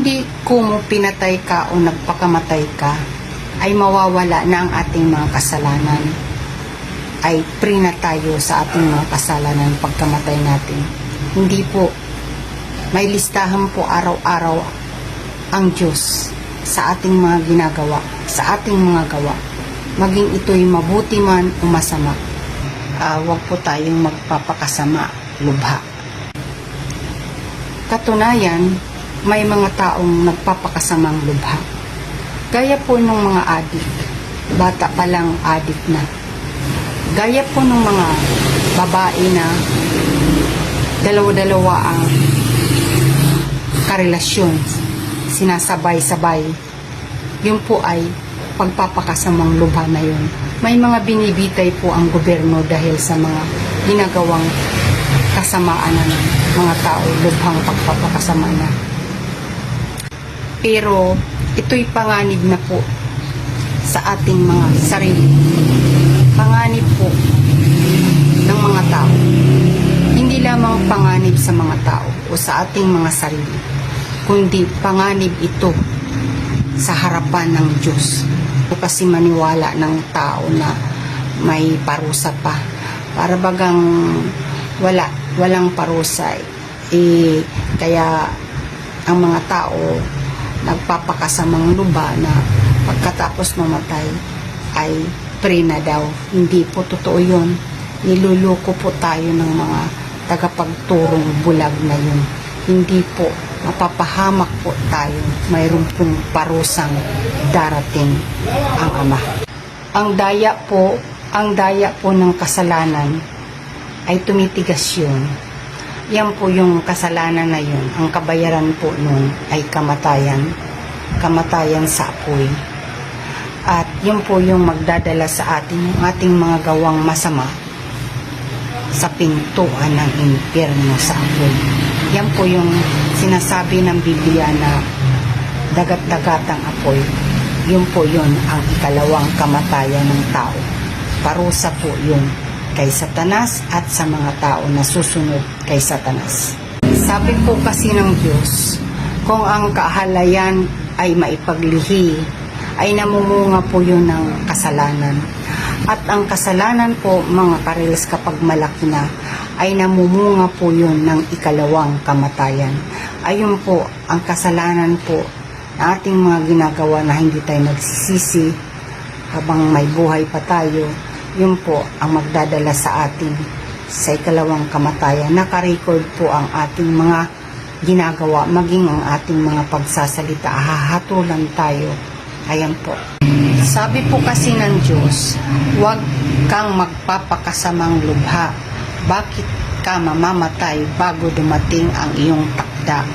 hindi kumo pinatay ka o nagpakamatay ka, ay mawawala na ang ating mga kasalanan. Ay free na tayo sa ating mga kasalanan pagkamatay natin. Hindi po. May listahan po araw-araw ang Diyos sa ating mga ginagawa, sa ating mga gawa. Maging ito'y mabuti man o masama. Ah, huwag po tayong magpapakasama, lubha. Katunayan, may mga taong nagpapakasamang lubha. Gaya po ng mga adik, bata pa lang adik na. Gaya po ng mga babae na dalawa-dalawa ang karelasyon, sinasabay-sabay. Yun po ay pagpapakasamang lubha na yun. May mga binibitay po ang gobyerno dahil sa mga ginagawang kasamaan ng mga tao, lubhang pagpapakasama na. Pero ito'y panganib na po sa ating mga sarili. Panganib po ng mga tao. Hindi lamang panganib sa mga tao o sa ating mga sarili, kundi panganib ito sa harapan ng Diyos. O kasi maniwala ng tao na may parusa pa. Para bagang wala, walang parusa. Eh, kaya ang mga tao nagpapakasamang luba na pagkatapos mamatay ay pre na daw. Hindi po totoo yun. Niluluko po tayo ng mga tagapagturong bulag na yun. Hindi po mapapahamak po tayo. Mayroon pong parusang darating ang Ama. Ang daya po, ang daya po ng kasalanan ay tumitigas yun. Yan po yung kasalanan na yun. Ang kabayaran po nun ay kamatayan. Kamatayan sa apoy. At yun po yung magdadala sa atin yung ating mga gawang masama sa pintuan ng impyerno sa apoy. Yan po yung sinasabi ng Biblia na dagat-dagatang apoy. Yun po yun ang ikalawang kamatayan ng tao. Parusa po yun kay Satanas at sa mga tao na susunod kay Satanas. Sabi po kasi ng Diyos, kung ang kahalayan ay maipaglihi, ay namumunga po yun ng kasalanan. At ang kasalanan po, mga karilas kapag malaki na, ay namumunga po yun ng ikalawang kamatayan. Ayun po, ang kasalanan po na ating mga ginagawa na hindi tayo nagsisisi habang may buhay pa tayo, yun po ang magdadala sa atin sa ikalawang kamatayan. Nakarecord po ang ating mga ginagawa, maging ang ating mga pagsasalita. Hahatulan tayo. Ayan po. Sabi po kasi ng Diyos, huwag kang magpapakasamang lubha. Bakit ka mamamatay bago dumating ang iyong takda?